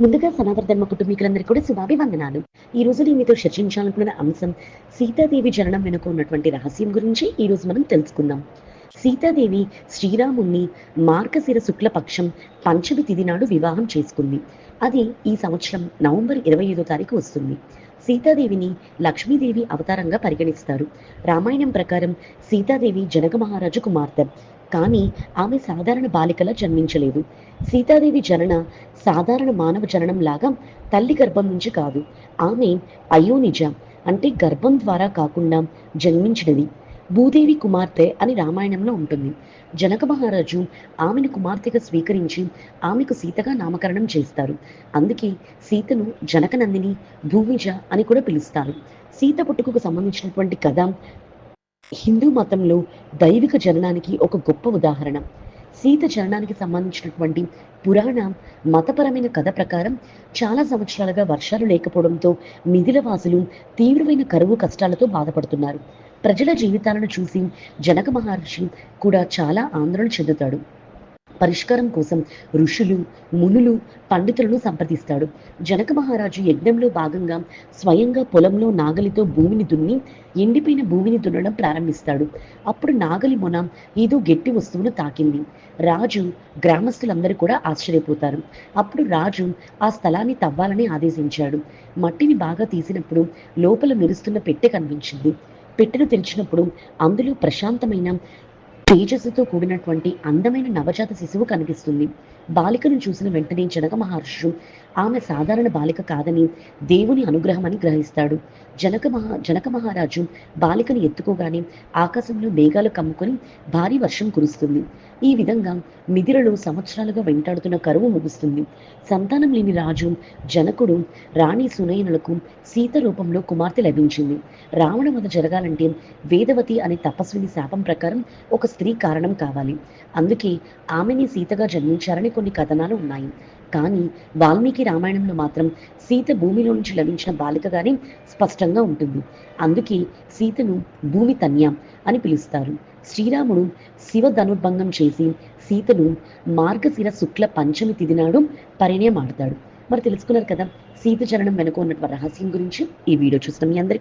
ముందుగా సనాతన ధర్మ కుటుంబీకులందరికీ కూడా శుభాభివందనాలు. ఈ రోజు నేను మీతో చర్చించాలనుకున్న అంశం సీతాదేవి జననం వెనుక ఉన్నటువంటి రహస్యం గురించి ఈ రోజు మనం తెలుసుకుందాం. సీతాదేవి శ్రీరాముణ్ణి మార్గశిర శుక్ల పక్షం పంచమి తిథి నాడు వివాహం చేసుకుంది. అది ఈ సంవత్సరం నవంబర్ ఇరవై ఐదో తారీఖు వస్తుంది. సీతాదేవిని లక్ష్మీదేవి అవతారంగా పరిగణిస్తారు. రామాయణం ప్రకారం సీతాదేవి జనక మహారాజు కుమార్తె. కానీ ఆమె సాధారణ బాలికలా జన్మించలేదు. సీతాదేవి జనన సాధారణ మానవ జననం లాగా తల్లి గర్భం నుంచి కాదు. ఆమె అయోనిజ అంటే గర్భం ద్వారా కాకుండా జన్మించినది. భూదేవి కుమార్తె అని రామాయణంలో ఉంటుంది. జనక మహారాజు ఆమెను కుమార్తెగా స్వీకరించి ఆమెకు సీతగా నామకరణం చేస్తారు. అందుకే సీతను జనకనందిని భూమిజ అని కూడా పిలుస్తారు. సీత పుట్టుకకు సంబంధించినటువంటి కథ హిందూ మతంలో దైవిక జననానికి ఒక గొప్ప ఉదాహరణ. సీత జననానికి సంబంధించినటువంటి పురాణ మతపరమైన కథ ప్రకారం చాలా సంవత్సరాలుగా వర్షాలు లేకపోవడంతో మిథిలవాసులు తీవ్రమైన కరువు కష్టాలతో బాధపడుతున్నారు. ప్రజల జీవితాలను చూసి జనక మహర్షి కూడా చాలా ఆందోళన చెందుతాడు. పరిష్కారం కోసం ఋషులు మునులు పండితులను సంప్రదిస్తాడు. జనక మహారాజు యజ్ఞంలో భాగంగా స్వయంగా పొలంలో నాగలితో భూమిని దున్ని ఎండిపోయిన భూమిని దున్నడం ప్రారంభిస్తాడు. అప్పుడు నాగలి మొన ఏదో గట్టి వస్తువును తాకింది. రాజు గ్రామస్తులందరూ కూడా ఆశ్చర్యపోతారు. అప్పుడు రాజు ఆ స్థలాన్ని తవ్వాలని ఆదేశించాడు. మట్టిని బాగా తీసినప్పుడు లోపల మెరుస్తున్న పెట్టె కనిపించింది. పెట్టెను తెరిచినప్పుడు అందులో ప్రశాంతమైన తేజస్సుతో కూడినటువంటి అందమైన నవజాత శిశువు కనిపిస్తుంది. బాలికను చూసిన వెంటనే జనక మహర్షు ఆమె సాధారణ బాలిక కాదని దేవుని అనుగ్రహమని గ్రహిస్తాడు జనక మహా జనక మహారాజు బాలికను ఎత్తుకోగానే ఆకాశంలో మేఘాలు కమ్ముకొని భారీ వర్షం కురుస్తుంది. ఈ విధంగా మిదిరలో సంవత్సరాలుగా వెంటాడుతున్న కరువు ముగుస్తుంది. సంతానం లేని రాజు జనకుడు రాణి సునయనులకు సీత రూపంలో కుమార్తె లభించింది. రావణ వధ జరగాలంటే వేదవతి అనే తపస్విని శాపం ప్రకారం ఒక స్త్రీ కారణం కావాలి. అందుకే ఆమెని సీతగా జన్మించారని కొన్ని కథనాలు ఉన్నాయి. కానీ వాల్మీకి రామాయణంలో మాత్రం సీత భూమిలో నుంచి లభించిన బాలికగానే స్పష్టంగా ఉంటుంది. అందుకే సీతను భూమి తన్య అని పిలుస్తారు. శ్రీరాముడు శివ ధనుర్భంగం చేసి సీతను మార్గశిర శుక్ల పంచమి తిది నాడు పరిణయమాడతాడు. మరి తెలుసుకున్నారు కదా సీత జననం వెనుక ఉన్నటువంటి రహస్యం గురించి ఈ వీడియో చూసిన మీ అందరికీ